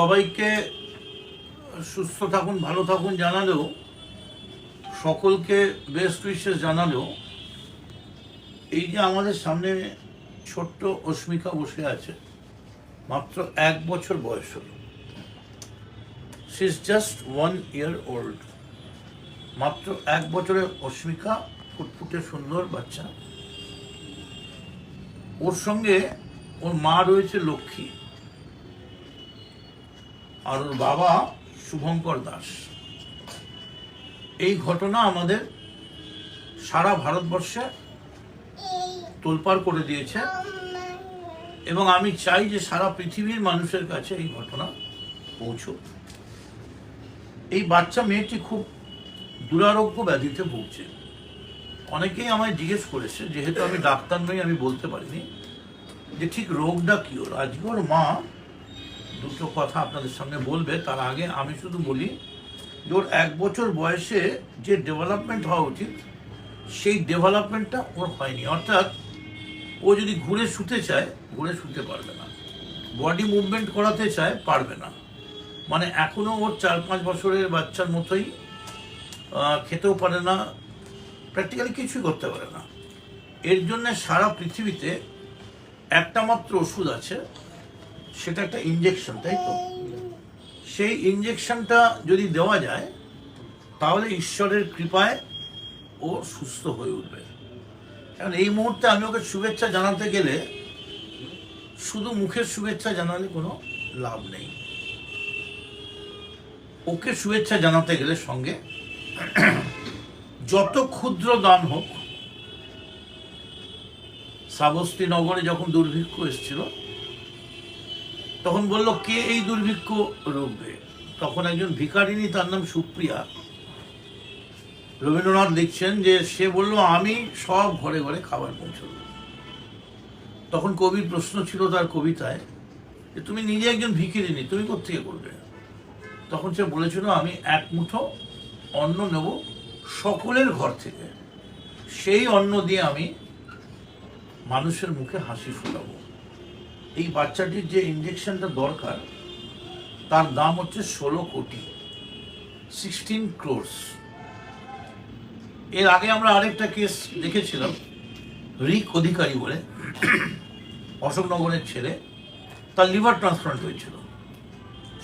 সবাইকে সুস্থ থাকুন, ভালো থাকুন জানালেও, সকলকে বেস্ট উইশেস জানালেও, এই যে আমাদের সামনে ছোট্ট অস্মিকা বসে আছে, মাত্র এক বছর বয়স হল। She is just one year old মাত্র এক বছরের অস্মিকা ফুটফুটে সুন্দর বাচ্চা। ওর সঙ্গে ওর মা রয়েছে লক্ষ্মী। আর ওর বাবা শুভঙ্কর দাস। এই ঘটনা আমাদের সারা ভারতবর্ষে তোলপাড় করে দিয়েছে। এবং আমি চাই যে সারা পৃথিবীর মানুষের কাছে এই ঘটনা পৌঁছুক। এই বাচ্চা মেয়েটি খুব দুরারোগ্য ব্যাধিতে ভুগছে। অনেকেই আমায় জিজ্ঞেস করেছে, যেহেতু আমি ডাক্তার নই, আমি বলতে পারিনি, যে ঠিক রোগটা কি ওর? আজকে ওর মা দুটো কথা আপনাদের সামনে বলবে, তার আগে আমি শুধু বলি ওর এক বছর বয়সে যে ডেভেলপমেন্ট হওয়া উচিত, সেই ডেভেলপমেন্টটা ওর হয়নি। অর্থাৎ ও যদি ঘুরে শুতে চায়, ঘুরে শুতে পারবে না। বডি মুভমেন্ট করাতে চায়, পারবে না। মানে এখনও ওর চার পাঁচ বছরের বাচ্চার মতোই খেতেও পারে না প্র্যাকটিক্যালি কিছুই করতে পারে না। এর জন্য সারা পৃথিবীতে একটা মাত্র ওষুধ আছে সেটা একটা ইঞ্জেকশন তাই তো? সেই ইঞ্জেকশনটা যদি দেওয়া যায়, তাহলে ঈশ্বরের কৃপায় ও সুস্থ হয়ে উঠবে। এখন এই মুহূর্তে আমি ওকে শুভেচ্ছা জানাতে গেলে শুধু মুখের শুভেচ্ছা জানালে কোনো লাভ নেই। ওকে শুভেচ্ছা জানাতে গেলে সঙ্গে যত ক্ষুদ্র দান হোক শ্রাবস্তী নগরে যখন দুর্ভিক্ষ এসেছিল তখন বলল, কে এই দুর্ভিক্ষ রুখবে তখন একজন ভিকারিনী তার নাম সুপ্রিয়া, রবীন্দ্রনাথ লিখছেন যে, সে বলল, আমি সব ঘরে ঘরে খাবার পৌঁছে দেব তখন কবির প্রশ্ন ছিল তার কবিতায় যে, তুমি নিজে একজন ভিকিরিনী তুমি কোথেকে করবে? তখন সে বলেছিল, আমি এক মুঠো অন্ন নেব সকলের ঘর থেকে। সেই অন্ন দিয়ে আমি মানুষের মুখে হাসি ফোটাবো। এই বাচ্চাটির যে ইঞ্জেকশনটা দরকার, তার দাম হচ্ছে ষোলো কোটি সিক্সটিন ক্রোর্স এর আগে আমরা আরেকটা কেস দেখেছিলাম, রিক অধিকারী বলে, অশোকনগরের ছেলে, তার লিভার ট্রান্সপ্লান্ট হয়েছিল।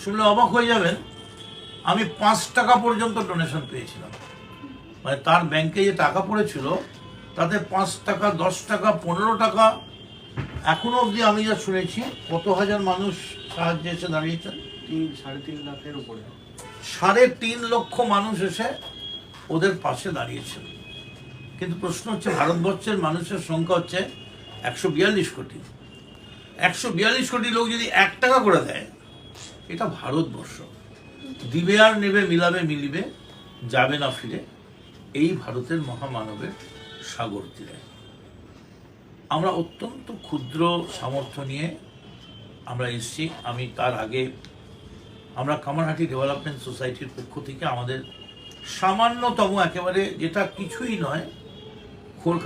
শুনলে অবাক হয়ে যাবেন, আমি পাঁচ টাকা পর্যন্ত ডোনেশন পেয়েছিলাম। মানে তার ব্যাংকে যে টাকা পড়েছিল, তাতে পাঁচ টাকা, দশ টাকা, পনেরো টাকা এখনও অবধি আমি যা শুনেছি কত হাজার মানুষ সাহায্যে এসে দাঁড়িয়েছেন? তিন সাড়ে তিন লাখের উপরে। সাড়ে তিন লক্ষ মানুষ এসে ওদের পাশে দাঁড়িয়েছেন। কিন্তু প্রশ্ন হচ্ছে ভারতবর্ষের মানুষের সংখ্যা হচ্ছে একশো বিয়াল্লিশ কোটি। একশো বিয়াল্লিশ কোটি লোক যদি এক টাকা করে দেয় এটা ভারতবর্ষ। দিবে আর নেবে মিলাবে মিলিবে যাবে না ফিরে এই ভারতের মহামানবের সাগর তীরে। আমরা অত্যন্ত ক্ষুদ্র সামর্থ্য নিয়ে আমরা এসেছি। আমি তার আগে আমরা কামারহাটি ডেভেলপমেন্ট সোসাইটির পক্ষ থেকে আমাদের সামান্যতম একেবারে যেটা কিছুই নয়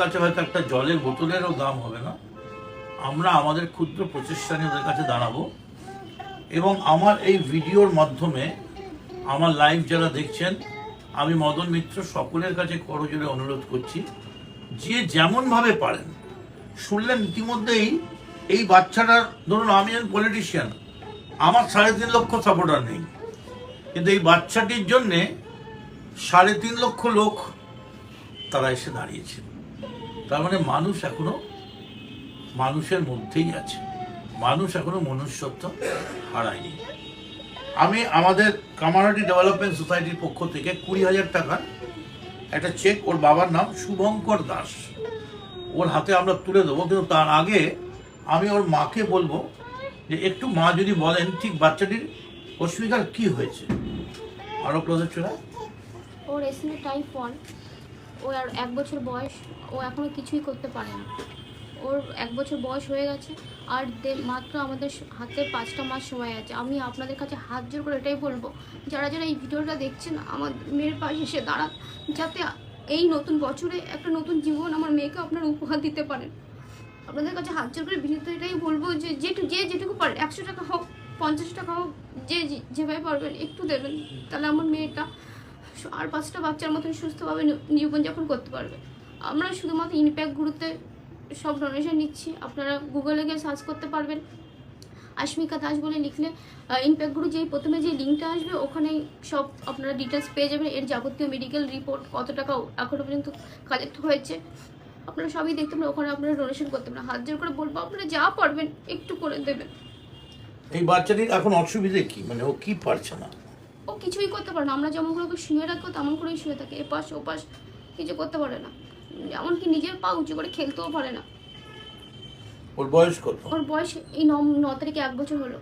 কাছে হয়তো একটা জলের বোতলেরও দাম হবে না। আমরা আমাদের ক্ষুদ্র প্রচেষ্টা নিয়ে ওদের কাছে দাঁড়াবো। এবং আমার এই ভিডিওর মাধ্যমে আমার লাইভ যারা দেখছেন, আমি মদন মিত্র সকলের কাছে করজোরে অনুরোধ করছি, যে যেমনভাবে পারেন শুনলেন ইতিমধ্যেই এই বাচ্চাটার, ধরুন আমি একজন পলিটিশিয়ান আমার সাড়ে তিন লক্ষ সাপোর্টার নেই। কিন্তু এই বাচ্চাটির জন্যে সাড়ে তিন লক্ষ লোক তারা এসে দাঁড়িয়েছে। তার মানে মানুষ এখনও মানুষের মধ্যেই আছে। মানুষ এখনও মনুষ্যত্ব হারায়নি। আমি আমাদের কামারহাটি ডেভেলপমেন্ট সোসাইটির পক্ষ থেকে কুড়ি হাজার টাকা একটা চেক ওর বাবার নাম শুভঙ্কর দাস। ওর হাতে আমরা তুলে দেবো। কিন্তু তার আগে আমি ওর মাকে বলব যে একটু মা যদি বলেন, ঠিক বাচ্চাটির অস্মিকার কি হয়েছে? আরও ক্লোজে চলে আয়। ওর এসএনএ টাইপ ওয়ান ও আর এক বছর বয়স, ও এখনও কিছুই করতে পারে না। ওর এক বছর বয়স হয়ে গেছে, আর মাত্র আমাদের হাতে পাঁচটা মাস সময় আছে। আমি আপনাদের কাছে হাত জোর করে এটাই বলব, যারা যারা এই ভিডিওটা দেখছেন, আমার মেয়ের পাশে এসে দাঁড়ান, যাতে এই নতুন বছরে একটা নতুন জীবন আমার মেয়েকে আপনারা উপহার দিতে পারেন। আপনাদের কাছে হাত জোর করে বিনীত এটাই বলব যে যেটু যে যেটুকু পারে, একশো টাকা হোক, পঞ্চাশ টাকা হোক, যে- যেভাবে পারবেন একটু দেবেন। তাহলে আমার মেয়েটা আর পাঁচটা বাচ্চার মতন সুস্থভাবে জীবনযাপন করতে পারবে। আমরা শুধুমাত্র ইনপ্যাক্ট গ্রুপে সব ডোনেশন নিচ্ছি। আপনারা গুগলে গিয়ে সার্চ করতে পারবেন। আশমিকা দাস বলে লিখলে ইনপ্যাক্ট গ্রুপ যেই প্রথমে যে লিঙ্কটা আসবে ওখানেই সব আপনারা ডিটেলস পেয়ে যাবেন। এর যাবতীয় মেডিকেল রিপোর্ট কত টাকা এখনও পর্যন্ত কালেক্ট হয়েছে আপনারা সবই দেখতে পারেন। ওখানে আপনারা ডোনেশন করতে পারেন। হাত জোর করে বলব আপনারা যা পারবেন একটু করে দেবেন। এই বাচ্চাটির এখন অসুবিধে কি? মানে ও কি পারছে না? ও কিছুই করতে পারে না। আমরা যেমন করে ওকে শুয়ে রাখব তেমন করেই শুয়ে থাকে। এপাশ ওপাশ কিছু করতে পারে না। এমনকি নিজের পা উঁচু করে খেলতেও পারে না। ওর বয়স কত? ওর বয়স এই ন ন তারিখে এক বছর হলো।